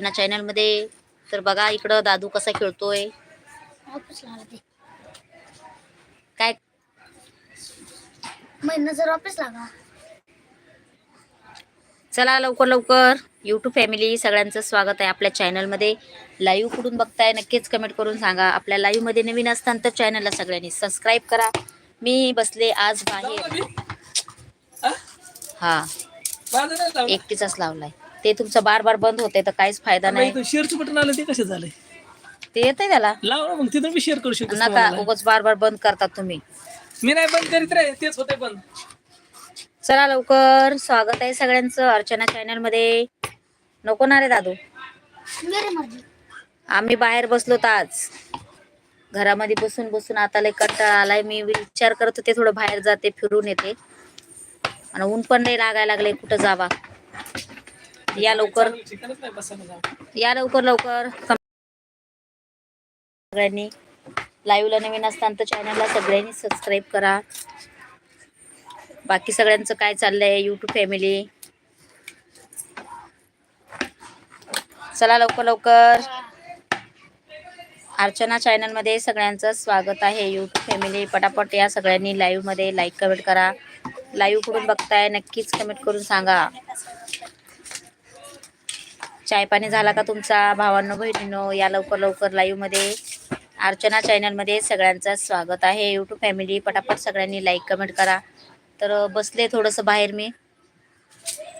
ना चॅनलमध्ये तर बघा इकडं दादू कसा खेळतोय. काय? महिना जर वापस लागा चला लवकर लवकर. यूट्यूब फॅमिली सगळ्यांचं स्वागत आहे आपल्या चॅनलमध्ये लाईव्ह कुठून बघताय नक्कीच कमेंट करून सांगा. आपल्या लाईव्हमध्ये नवीन असताना तर चॅनलला सगळ्यांनी सबस्क्राईब करा. मी बसले आज बाहेर. हा. एकटीचाच लावलाय. ते तुमचं बार बार बंद होते तर काहीच फायदा नाही. शेअरचं बटन आलं ते कसं झालंय ते येतंय त्याला. लाव ना मग मी शेअर करू शकतो नका तुम्हाला. उगाच बार बार बंद करतात तुम्ही. मी नाही बंद करीत रे तेच होते बंद. चला लवकर स्वागत आहे सगळ्यांचं अर्चना चॅनलमध्ये. नको ना रे दादू. आम्ही बाहेर बसलो आज. घरामध्ये बसून बसून आता लय कंटाळा आलाय. मी विचार करत होते थोडं बाहेर जाते फिरून येते. आणि ऊन पण नाही लागायला लागले कुठं जावा. या लवकर या लवकर लवकर सगळ्यांनी लाईव्हला नवीन असताना तर चॅनलला सगळ्यांनी सबस्क्राईब करा. बाकी सगळ्यांचं काय चाललंय? यूट्यूब फॅमिली चला लवकर लवकर. अर्चना चॅनलमध्ये सगळ्यांचं स्वागत आहे. यूट्यूब फॅमिली पटापट या सगळ्यांनी लाईव्हमध्ये लाईक कमेंट करा. लाईव्ह कुठून बघताय? नक्कीच कमेंट करून सांगा. चाय पाणी झाला का तुमचा? भावांनो बहिणीनो या लवकर लवकर लाईव्हमध्ये अर्चना चॅनलमध्ये सगळ्यांचं स्वागत आहे. यूट्यूब फॅमिली पटापट सगळ्यांनी लाईक कमेंट करा. तर बसले थोडंसं बाहेर मी.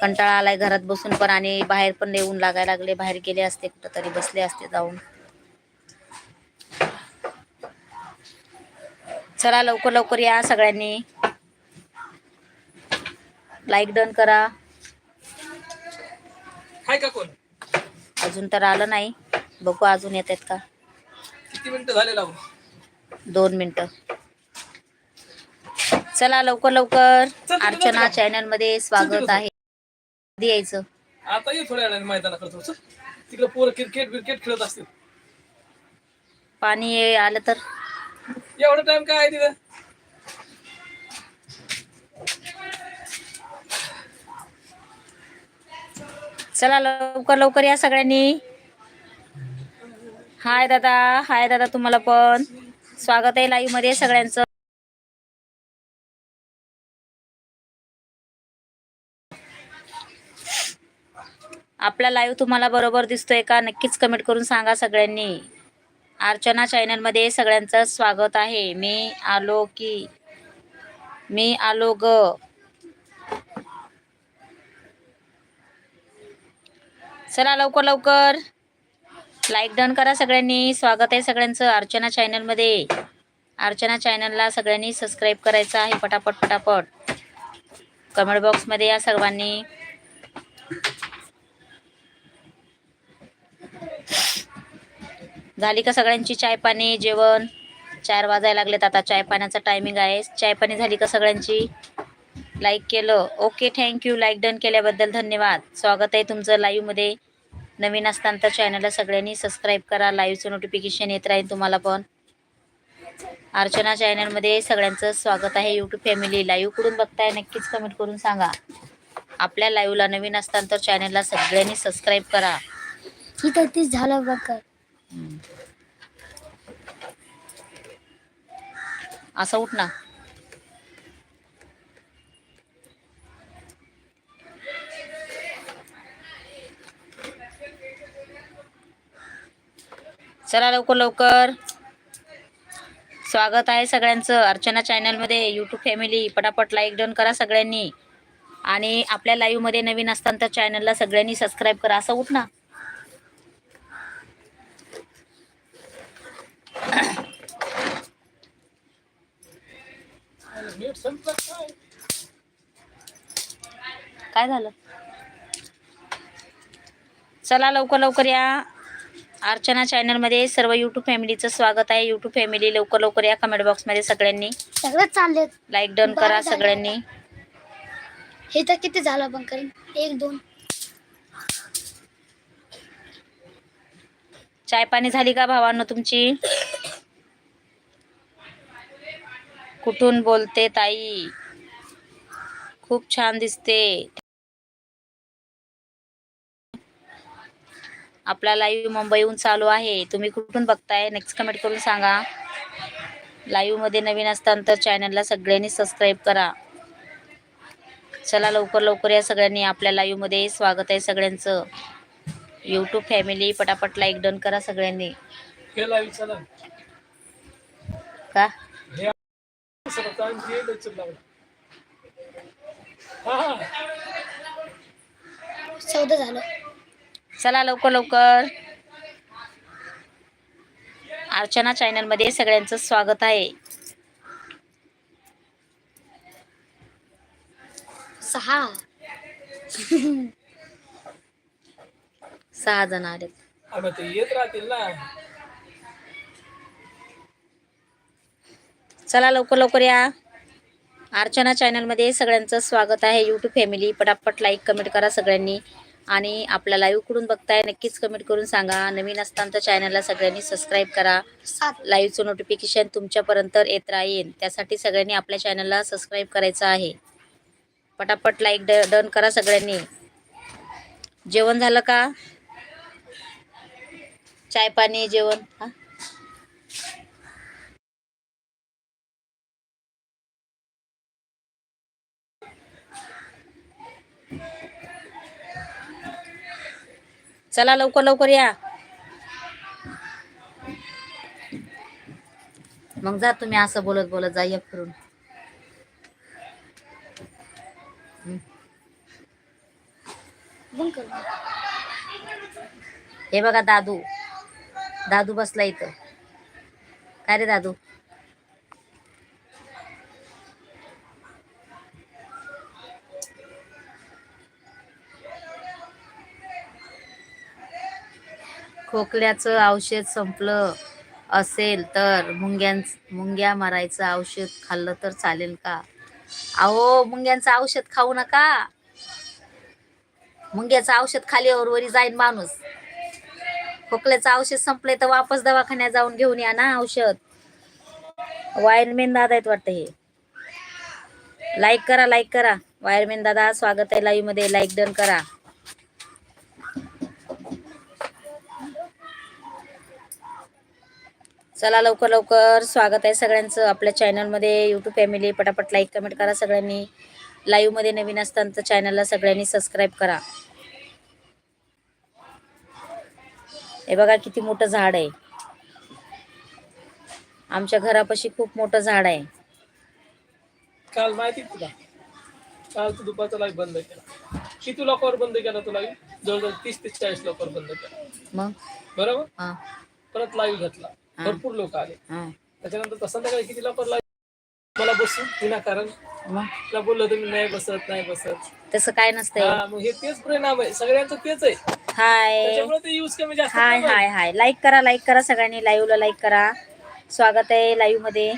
कंटाळा आलाय घरात बसून पण आणि बाहेर पण येऊन लागायला लागले. बाहेर गेले असते कुठं तरी बसले असते जाऊन. चला लवकर लवकर या सगळ्यांनी. लाईक डन करा. हाय का कोण? अजून तर आलं नाही. बघू अजून येत आहेत का? किती मिनिटं झाले लावून? दोन मिनिटं. चला लवकर लवकर. अर्चना चॅनलमध्ये स्वागत आहे. कधी यायचं? आता ये थोड्या वेळाने मैदानाकडे थोडस तिकडे पोरं क्रिकेट बिरकेट खेळत असतील. पाणी ये- आलं तर? एवढा टाइम काय आहे तिथं? चला लवकर लवकर या सगळ्यांनी. हाय दादा हाय दादा तुम्हाला पण. स्वागत आहे लाईव्हमध्ये सगळ्यांचं. आपला लाईव्ह तुम्हाला बरोबर दिसतोय का? नक्कीच कमेंट करून सांगा सगळ्यांनी. अर्चना चॅनलमध्ये सगळ्यांचं स्वागत आहे. मी आलो की मी आलो ग. चला लवकर लवकर. लाईक डन करा सगळ्यांनी. स्वागत आहे सगळ्यांचं अर्चना चॅनलमध्ये अर्चना चॅनलला सगळ्यांनी सबस्क्राईब करायचं आहे पटापट पटापट. कमेंट बॉक्समध्ये या सर्वांनी. झाली का सगळ्यांची चाय पाणी जेवण? चार वाजायला लागलेत आता. चाय पाण्याचा टायमिंग आहे. चाय पाणी झाली का सगळ्यांची? लाईक केलं. ओके थँक्यू लाईक डन केल्याबद्दल धन्यवाद. स्वागत आहे तुमचं लाईव्हमध्ये नवीन असताना तर चॅनलला सगळ्यांनी सबस्क्राईब करा. लाईव्हचं नोटिफिकेशन येत राहील तुम्हाला पण. अर्चना चॅनलमध्ये सगळ्यांचं स्वागत आहे. यूट्यूब फॅमिली लाईव्ह कुठून बघताय नक्कीच कमेंट करून सांगा. आपल्या लाईव्हला नवीन असताना तर चॅनलला सगळ्यांनी सबस्क्राईब करा. तीच झालं बघ. असं उठ ना. चला लवकर लवकर. स्वागत आहे सगळ्यांचं. अर्चना चॅनलमध्ये यूट्यूब फॅमिली पटापट लाईक डन करा सगळ्यांनी. आणि आपल्या लाईव्हमध्ये नवीन असताना तर चॅनलला सगळ्यांनी सबस्क्राईब करा. असं उठ ना. काय झालं? चला लवकर लवकर या. अर्चना चॅनलमध्ये सर्व यूट्यूब फॅमिलीचं स्वागत आहे. यूट्यूब फॅमिली लवकर लवकर या कमेंट बॉक्समध्ये सगळ्यांनी. सगळंच चाललेत लाईक डन करा. सगळ्यांनी. हे तर किती झालं पण करीन एक दोन. चाय पाणी झाली का भावांनो तुमची? कुठून बोलते ताई? खूप छान दिसते. आपला लाईव्ह मुंबईहून चालू आहे. तुम्ही कुठून बघताय? नेक्स्ट कमेंट करून सांगा. लाईव्हमध्ये नवीन असताना तर चॅनलला सगळ्यांनी सबस्क्राईब करा. चला लवकर लवकर या सगळ्यांनी आपल्या लाईव्हमध्ये स्वागत आहे सगळ्यांचं. यूट्यूब फॅमिली पटापट लाईक डन करा सगळ्यांनी. का? चौदा झालं. चला लवकर लवकर. अर्चना चॅनलमध्ये सगळ्यांचं स्वागत आहे. सहा. सहा जण येत राहतील ना. चला लवकर लवकर या. अर्चना चॅनलमध्ये सगळ्यांचं स्वागत आहे. यूट्यूब फॅमिली पटापट लाईक कमेंट करा सगळ्यांनी. आणि आपला लाईव्ह कुठून बघताय नक्कीच कमेंट करून सांगा. नवीन असताना तर चॅनलला सगळ्यांनी सबस्क्राईब करा. लाईव्हचं नोटिफिकेशन तुमच्यापर्यंत येत राहील. त्यासाठी सगळ्यांनी आपल्या चॅनलला सबस्क्राईब करायचं आहे. पटापट लाईक ड डन करा सगळ्यांनी. जेवण झालं का? चाय पाणी जेवण? हा? चला लवकर लवकर या. मग जा तुम्ही असं बोलत बोलत जा एक फिरून हे बघा दादू. दादू बसला इथं. काय रे दादू? खोकल्याचं औषध संपलं असेल तर मुंग्यां मुंग्या मारायचं औषध खाल्लं तर चालेल का? अहो मुंग्यांचं औषध खाऊ नका. मुंग्याचं औषध खाली वरी जाईन माणूस. खोकल्याचं औषध संपलंय तर वापस दवाखान्यात जाऊन घेऊन या ना औषध. वायरमेन दादा आहेत वाटतं हे. लाईक करा लाईक करा. वायरमेन दादा स्वागत आहे लाईव्हमध्ये. लाईक डन करा. चला लवकर लवकर स्वागत आहे सगळ्यांचं आपल्या चॅनलमध्ये. यूट्यूब फॅमिली पटापट लाईक कमेंट करा सगळ्यांनी. लाईव्हमध्ये नवीन असताना तर चॅनलला सगळ्यांनी सबस्क्राईब करा. हे बघा किती मोठं झाड आहे. आमच्या घरापाशी खूप मोठं झाड आहे. काल माहिती तुला? काल तू दुपारचा लाईव्ह बंद केला. किती लोकांवर बंद केला तू लाईव्ह जवळजवळ तीस ते चाळीस लोकांवर बंद केला. मग? बरोबर? परत लाईव्ह घेतला. भरपूर लोक आले. त्याच्यानंतर संध्याकाळी लोकांवर लाईव्ह मला बसून विनाकारण तुला बोललो मी नाही बसत नाही बसत. तसं काय नसतंय. हा मग हे तेच परिणाम आहे. सगळ्यांचं तेच आहे. हाय. त्याच्यामुळे ते यूज कमी जास्त हाय. हाय हाय. लाईक करा लाईक करा सगळ्यांनी. लाईव्हला लाईक करा. स्वागत आहे लाईव्हमध्ये.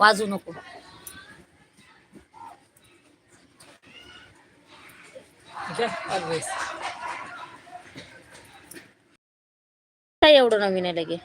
वाजू नको. काय एवढं नवीन आहे लगे.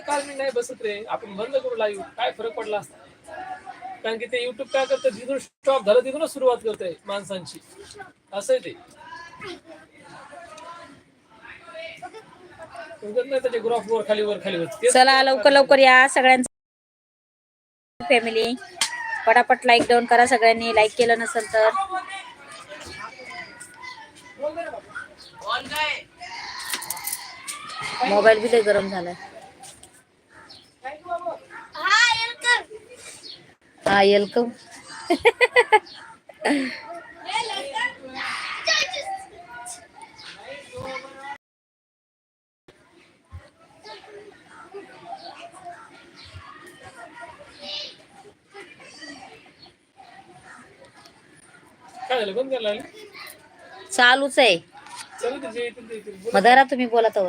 काल मी नाही बसत रे. आपण बंद करू लाईव्ह काय फरक पडला? असता कारण की ते युट्यूब काय करतं? जिथून स्टॉप झालं तिथूनच सुरुवात करतंय माणसांची. असं आहे ते. नाही त्याचे ग्राफ वर खाली वर खाली होत. चला लवकर लवकर या सगळ्यांचं. फॅमिली पटापट लाईक डाऊन करा सगळ्यांनी. लाईक केलं नसेल तर. मोबाईल बी लय गरम झालाय. हा हा येलकम काय झालं बंद करायला लागले? चालूच आहे. चला ते जे येतील ते येतील. बोला. मग धरा तुम्ही बोला तर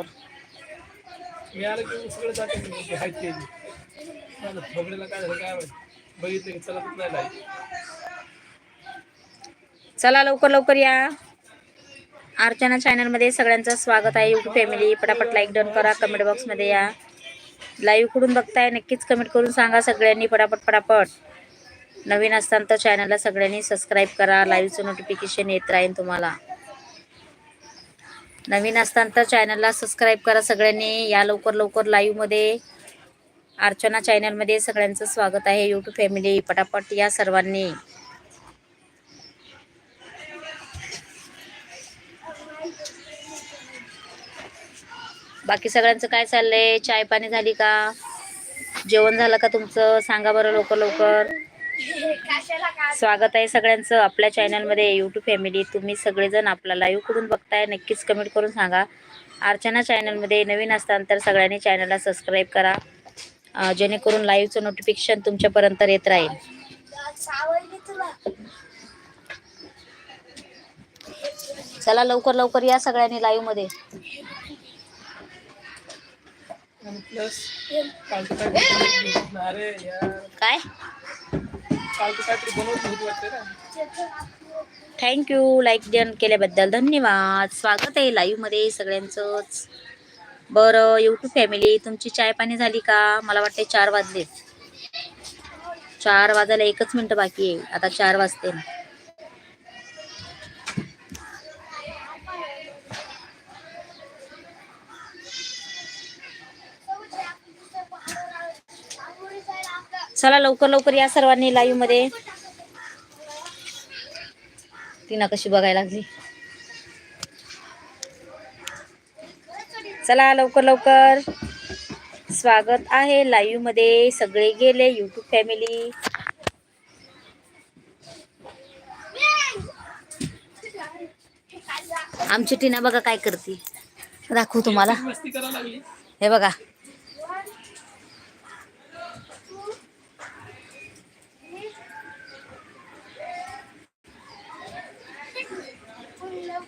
मी आलं की सगळं जाते मी ते हाय ते. झालं, बघण्याला काय झालं काय माहिती. बघितलं की चला नाही लाईव्ह चला लवकर लवकर या. अर्चना चॅनलमध्ये सगळ्यांचं स्वागत आहे. यूट्यूब फॅमिली पटापट लाईक डन करा. कमेंट बॉक्समध्ये या. लाईव्ह कुठून बघताय नक्कीच कमेंट करून सांगा सगळ्यांनी पटापट पटापट. नवीन असताना तर चॅनलला सगळ्यांनी सबस्क्राईब करा. लाईव्हचं नोटिफिकेशन येत राहील तुम्हाला. नवीन असताना तर चॅनलला सबस्क्राईब करा सगळ्यांनी. या लवकर लवकर लाईव्हमध्ये अर्चना चॅनलमध्ये सगळ्यांचं स्वागत आहे. यूट्यूब फॅमिली पटापट या सर्वांनी. बाकी सगळ्यांचं काय चाललंय? चाय पाणी झाली का? जेवण झालं का तुमचं? सांगा बरं लवकर लवकर. स्वागत आहे सगळ्यांचं आपल्या चॅनलमध्ये यूट्यूब फॅमिली तुम्ही सगळेजण आपला लाईव्ह कुठून बघताय नक्कीच कमेंट करून सांगा. अर्चना चॅनलमध्ये नवीन असताना तर सगळ्यांनी चॅनलला सबस्क्राईब करा. जेणेकरून लाईव्हचं नोटिफिकेशन तुमच्यापर्यंत येत राहील. चला लवकर लवकर या सगळ्यांनी. अरे यार. काय? थँक्यू लाईक डन केल्याबद्दल धन्यवाद. स्वागत आहे लाईव्हमध्ये सगळ्यांचंच. बरं यूट्यूब फॅमिली तुमची चाय पाणी झाली का? मला वाटते चार वाजलेत. चार वाजायला एकच मिनटं बाकी आहे. आता चार वाजते चला लवकर लवकर या सर्वांनी लाईव्हमध्ये. तिना कशी बघायला लागली. चला लवकर लवकर. स्वागत आहे लाईव्हमध्ये सगळे गेले युट्यूब फॅमिली आमची टीना बघा काय करते. दाखवू तुम्हाला. हे बघा.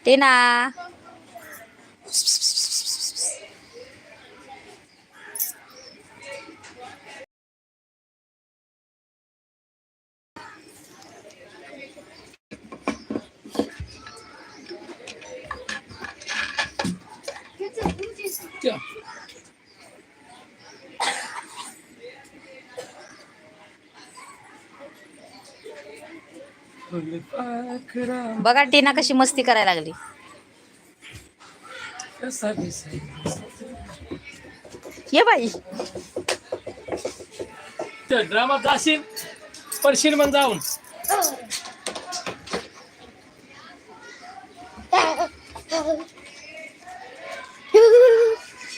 对呐。बघा टीना कशी मस्ती करायला लागली. ये बाई. त्या ड्रामात जाशील पडशील मग जाऊन.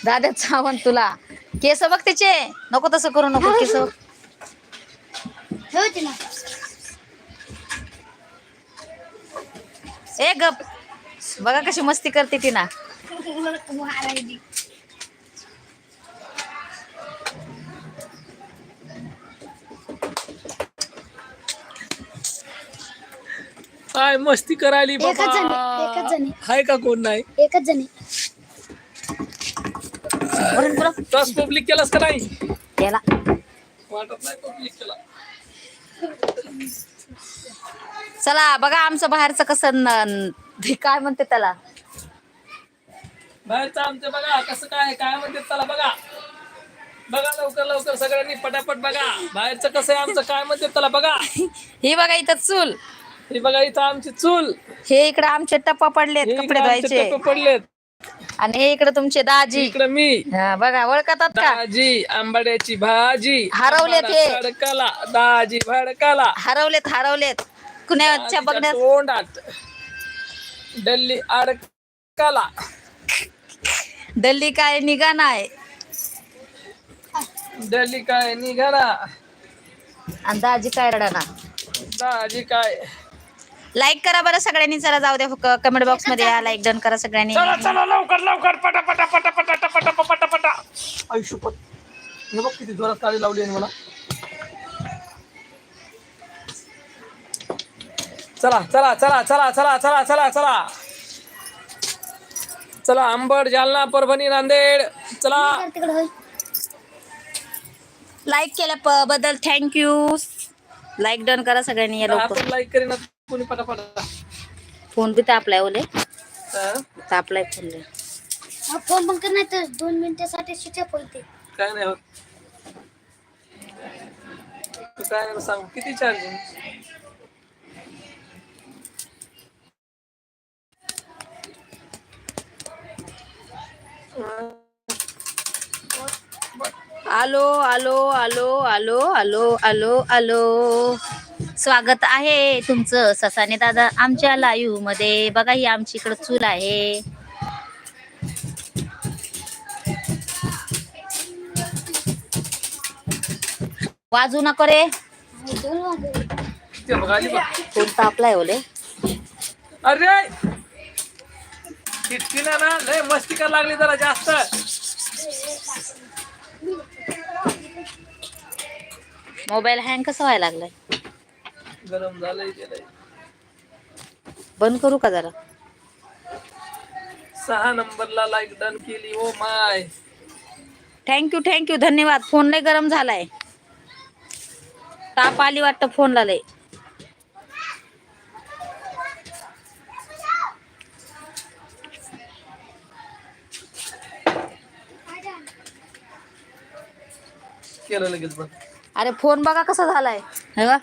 दादा चावण तुला. केस बघ तिचे. नको तसं करू नको केस बघ. होती ना ए गप. बघा कशी मस्ती करते ती ना. काय मस्ती करायली एकच जणी, बाबा एकच जणी. हाय का कोण नाही? एकच जणी. तस पब्लिक केलास का नाही? त्याला वाटत नाही पब्लिक केला. चला बघा आमचं बाहेरचं कसं न- ते काय म्हणते त्याला? बाहेरचं आमचं बघा कसं काय काय म्हणते त्याला बघा. बघा लवकर लवकर सगळ्यांनी पटापट बघा. बाहेरचं कसं आहे आमचं काय म्हणते त्याला बघा. ही बघा इथं चूल. हे बघा इथं आमची चूल. हे इकडे आमचे टप्पा पडलेत हे कपडे आमचे धुवायचे. टप्पे पडलेत. आणि हे इकडे तुमचे दाजी. इकडं मी. हा, बघा ओळखतात का? दाजी आंबाड्याची भाजी. हरवलेत आंबाडा हे. भडकाला दाजी भडकाला. हरवलेत हरवलेत. कुणाच्या बघण्यात तोंडात डल्ली अडकाला. दल्ली काय निघा नाही डल्ली काय निघाला? आणि दाजी काय रडाना दाजी काय? लाईक करा बरं सगळ्यांनी चला जाऊ द्या कमेंट बॉक्समध्ये या लाईक डन करा सगळ्यांनी. चला चला लवकर लवकर पटा पटा पटा पटा पटा पटा पटा पटा आयुष्यपत हे बघ किती जोरात काळी लावली आहे मला. चला चला चला चला चला चला चला चला. चला आंबड जालना परभणी नांदेड. चला. लाईक केल्या बद्दल थँक्यू लाईक डन करा सगळ्यांनी आपण लाईक करीन कोणी पटापट. फोन बी तापलाय ओले. हा? तापलाय. हा फोन कर नाही तर दोन मिनिटासाठी स्विच ऑफ होते काय नाही होत. तू काय सांग किती चार्जिंग आलो आलो आलो आलो आलो आलो आलो स्वागत आहे तुमचं ससाने दादा आमच्या लाईव्हमध्ये. बघा ही आमची इकडं चूल आहे. वाजू नको रे. आणि दोन वाजले ते बघ आली बघ फोन तापलाय ओले. अरे! तिला ना लय मस्ती करायला लागली जरा जास्त. मोबाईल हँग कसं व्हायला लागलाय? गरम झालंय गेलंय बंद करू का जरा? सहा नंबरला लाईक डन केली ओ my. Thank you thank you धन्यवाद. फोन लय गरम झालाय. ताप आली वाटतं फोनला लय. केलं लगेच बंद अरे फोन बघा कसा झालाय हे बघ.